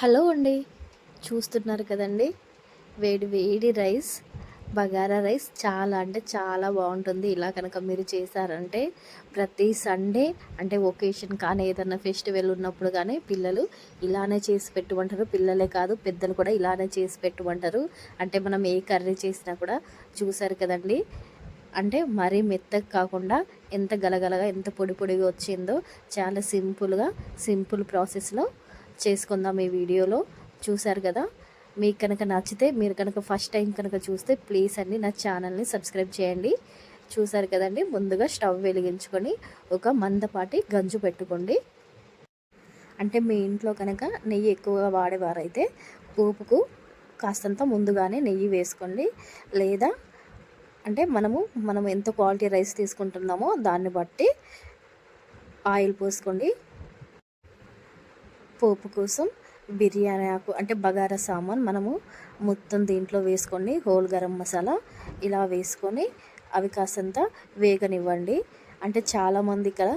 Hello అండి. చూస్తున్నారు కదండి? వేడి వేడి రైస్ బగారా రైస్ చాలా అంటే చాలా బాగుంటుంది. ఇలా కనుక మీరు చేశారంటే ప్రతి సండే అంటే ఒకేషన్ కానీ ఏదైనా ఫెస్టివల్ ఉన్నప్పుడు కానీ పిల్లలు ఇలానే చేసి పెట్టుకుంటారు. పిల్లలే కాదు పెద్దలు కూడా ఇలానే చేసి పెట్టుకుంటారు. అంటే మనం ఏ కర్రీ చేసినా కూడా చూసారు కదండి? అంటే మరీ మెత్తగా కాకుండా ఎంత గలగలగా ఎంత పొడి పొడిగా వచ్చిందో చాలా సింపుల్గా సింపుల్ ప్రాసెస్లో చేసుకుందాం ఈ వీడియోలో. చూశారు కదా? మీకు కనుక నచ్చితే మీరు కనుక ఫస్ట్ టైం కనుక చూస్తే ప్లీజ్ అండి నా ఛానల్ని సబ్స్క్రైబ్ చేయండి. చూసారు కదండి? ముందుగా స్టవ్ వెలిగించుకొని ఒక మందపాటి గంజు పెట్టుకోండి. అంటే మీ ఇంట్లో కనుక నెయ్యి ఎక్కువగా వాడేవారైతే పోపుకు కాస్తంత ముందుగానే నెయ్యి వేసుకోండి. లేదా అంటే మనము మనం ఎంత క్వాలిటీ రైస్ తీసుకుంటున్నామో దాన్ని బట్టి ఆయిల్ పోసుకోండి. పోపు కోసం బిర్యానీ ఆకు అంటే బగారా సామాన్ మనము మొత్తం దీంట్లో వేసుకొని హోల్ గరం మసాలా ఇలా వేసుకొని అవి కాసంత వేగనివ్వండి. అంటే చాలామంది ఇక్కడ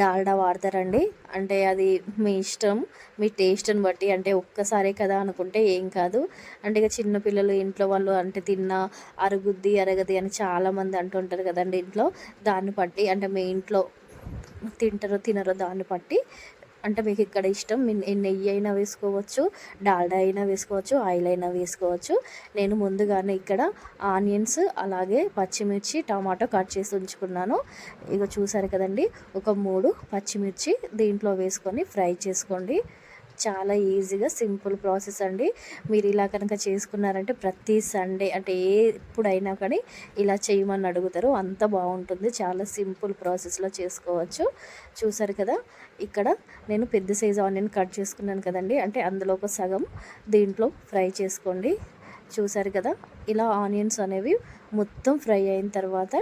డాల్డా వాడతారండి. అంటే అది మీ ఇష్టం మీ టేస్ట్ని బట్టి అంటే ఒక్కసారే కదా అనుకుంటే ఏం కాదు. అంటే ఇక చిన్నపిల్లలు ఇంట్లో వాళ్ళు అంటే తిన్నా అరుగుద్ది అరగది అని చాలామంది అంటుంటారు కదండి ఇంట్లో. దాన్ని బట్టి అంటే మీ ఇంట్లో తింటారో తినరో దాన్ని బట్టి అంటే మీకు ఇక్కడ ఇష్టం నెయ్యి అయినా వేసుకోవచ్చు డాల్డా అయినా వేసుకోవచ్చు ఆయిల్ అయినా వేసుకోవచ్చు. నేను ముందుగానే ఇక్కడ ఆనియన్స్ అలాగే పచ్చిమిర్చి టమాటో కట్ చేసి ఉంచుకున్నాను. ఇక చూసారు కదండి ఒక మూడు పచ్చిమిర్చి దీంట్లో వేసుకొని ఫ్రై చేసుకోండి. చాలా ఈజీగా సింపుల్ ప్రాసెస్ అండి. మీరు ఇలా కనుక చేసుకున్నారంటే ప్రతి సండే అంటే ఏ ఎప్పుడైనా కానీ ఇలా చేయమని అడుగుతారు. అంత బాగుంటుంది. చాలా సింపుల్ ప్రాసెస్లో చేసుకోవచ్చు. చూసారు కదా? ఇక్కడ నేను పెద్ద సైజు ఆనియన్ కట్ చేసుకున్నాను కదండి. అంటే అందులో ఒక సగం దీంట్లో ఫ్రై చేసుకోండి. చూసారు కదా? ఇలా ఆనియన్స్ అనేవి మొత్తం ఫ్రై అయిన తర్వాత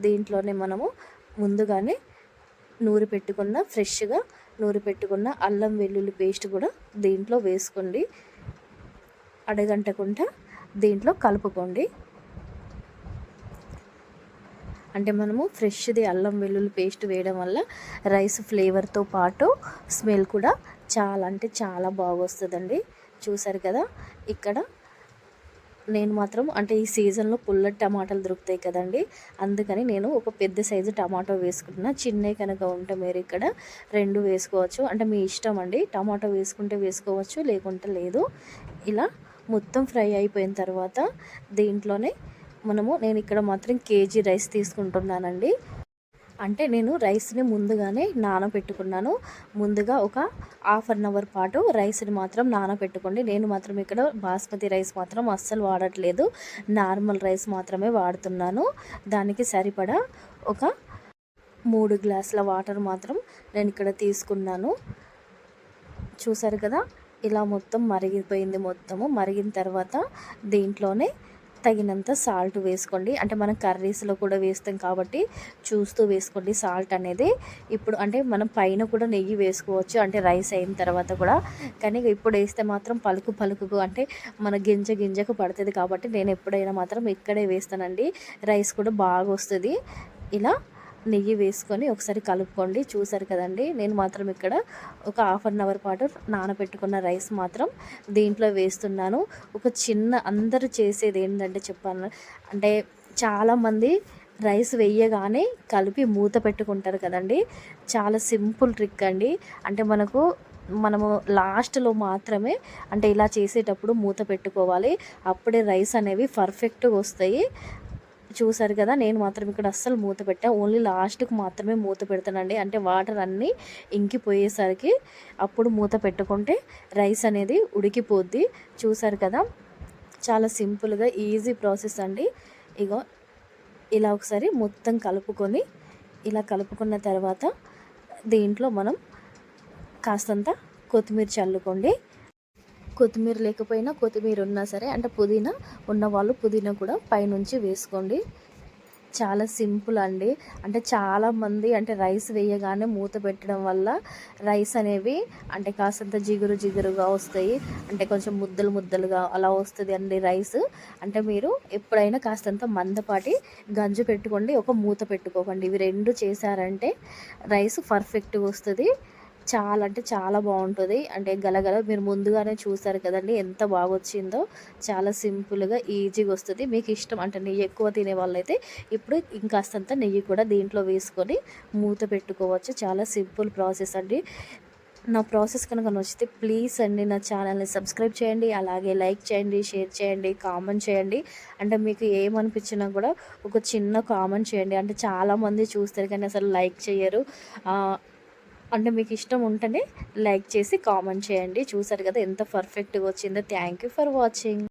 దీంట్లోనే మనము ముందుగానే నూరి పెట్టుకున్న ఫ్రెష్గా నూరి పెట్టుకున్న అల్లం వెల్లుల్లి పేస్ట్ కూడా దీంట్లో వేసుకోండి. అడగంటకుండా దీంట్లో కలుపుకోండి. అంటే మనము ఫ్రెష్ది అల్లం వెల్లుల్లి పేస్ట్ వేయడం వల్ల రైస్ ఫ్లేవర్తో పాటు స్మెల్ కూడా చాలా అంటే చాలా బాగొస్తుందండి. చూసారు కదా? ఇక్కడ నేను మాత్రం అంటే ఈ సీజన్లో పుల్లటి టమాటాలు దొరుకుతాయి కదండి అందుకని నేను ఒక పెద్ద సైజు టమాటో వేసుకుంటున్నా. చిన్నవి కనుక ఉంటే మీరు ఇక్కడ రెండు వేసుకోవచ్చు. అంటే మీ ఇష్టం అండి టమాటో వేసుకుంటే వేసుకోవచ్చు లేకుంటే లేదు. ఇలా మొత్తం ఫ్రై అయిపోయిన తర్వాత దీంట్లోనే మనము నేను ఇక్కడ మాత్రం కేజీ రైస్ తీసుకుంటున్నానండి. అంటే నేను రైస్ని ముందుగానే నానబెట్టుకున్నాను. ముందుగా ఒక హాఫ్ అన్ అవర్ పాటు రైస్ని మాత్రం నానబెట్టుకోండి. నేను మాత్రం ఇక్కడ బాస్మతి రైస్ మాత్రం అస్సలు వాడట్లేదు. నార్మల్ రైస్ మాత్రమే వాడుతున్నాను. దానికి సరిపడా ఒక మూడు గ్లాసుల వాటర్ మాత్రం నేను ఇక్కడ తీసుకున్నాను. చూసారు కదా? ఇలా మొత్తం మరిగిపోయింది మొత్తము. మరిగిన తర్వాత దీంట్లోనే తగినంత సాల్ట్ వేసుకోండి. అంటే మనం కర్రీస్లో కూడా వేస్తాం కాబట్టి చూస్తూ వేసుకోండి. సాల్ట్ అనేది ఇప్పుడు అంటే మనం పైన కూడా నెయ్యి వేసుకోవచ్చు. అంటే రైస్ అయిన తర్వాత కూడా. కానీ ఇప్పుడు వేస్తే మాత్రం పలుకు పలుకుకు అంటే మన గింజ గింజకు పడుతుంది కాబట్టి నేను ఎప్పుడైనా మాత్రం ఇక్కడే వేస్తానండి. రైస్ కూడా బాగా వస్తుంది. ఇలా నెయ్యి వేసుకొని ఒకసారి కలుపుకోండి. చూసారు కదండి నేను మాత్రం ఇక్కడ ఒక హాఫ్ అన్ అవర్ పాటు నానబెట్టుకున్న రైస్ మాత్రం దీంట్లో వేస్తున్నాను. ఒక చిన్న అందరూ చేసేది ఏంటంటే చెప్పాను అంటే చాలామంది రైస్ వేయగానే కలిపి మూత పెట్టుకుంటారు కదండి. చాలా సింపుల్ ట్రిక్ అండి. అంటే మనకు మనము లాస్ట్లో మాత్రమే అంటే ఇలా చేసేటప్పుడు మూత పెట్టుకోవాలి. అప్పుడే రైస్ అనేవి పర్ఫెక్ట్గా వస్తాయి. చూసారు కదా నేను మాత్రం ఇక్కడ అస్సలు మూత పెట్టా. ఓన్లీ లాస్ట్కి మాత్రమే మూత పెడతానండి. అంటే వాటర్ అన్నీ ఇంకిపోయేసరికి అప్పుడు మూత పెట్టుకుంటే రైస్ అనేది ఉడికిపోద్ది. చూసారు కదా చాలా సింపుల్గా ఈజీ ప్రాసెస్ అండి. ఇగో ఇలా ఒకసారి మొత్తం కలుపుకొని ఇలా కలుపుకున్న తర్వాత దీంట్లో మనం కాస్తంత కొత్తిమీర చల్లుకోండి. కొత్తిమీర లేకపోయినా కొత్తిమీర ఉన్నా సరే అంటే పుదీనా ఉన్న వాళ్ళు పుదీనా కూడా పైనుంచి వేసుకోండి. చాలా సింపుల్ అండి. అంటే చాలామంది అంటే రైస్ వేయగానే మూత పెట్టడం వల్ల రైస్ అనేవి అంటే కాస్తంత జిగురు జిగురుగా వస్తాయి. అంటే కొంచెం ముద్దలు ముద్దలుగా అలా వస్తుంది అండి రైస్. అంటే మీరు ఎప్పుడైనా కాస్తంత మందపాటి గంజు పెట్టుకోండి ఒక మూత పెట్టుకోకండి. ఇవి రెండు చేశారంటే రైస్ పర్ఫెక్ట్గా వస్తుంది. చాలా అంటే చాలా బాగుంటుంది. అంటే గలగల మీరు ముందుగానే చూసారు కదండి ఎంత బాగా వచ్చిందో చాలా సింపుల్గా ఈజీగా వస్తుంది. మీకు ఇష్టం అంటే నెయ్యి ఎక్కువ తినే వాళ్ళైతే ఇప్పుడు ఇంకాస్తంత నెయ్యి కూడా దీంట్లో వేసుకొని మూత పెట్టుకోవచ్చు. చాలా సింపుల్ ప్రాసెస్ అండి. నా ప్రాసెస్ కనుక నచ్చితే ప్లీజ్ అండి నా ఛానల్ని సబ్స్క్రైబ్ చేయండి. అలాగే లైక్ చేయండి షేర్ చేయండి కామెంట్ చేయండి. అంటే మీకు ఏమనిపించినా కూడా ఒక చిన్న కామెంట్ చేయండి. అంటే చాలామంది చూస్తారు కానీ అసలు లైక్ చేయరు. అంటే మీకు ఇష్టం ఉంటేనే లైక్ చేసి కామెంట్ చేయండి. చూసారు కదా ఎంత పర్ఫెక్ట్గా వచ్చిందో. Thank you for watching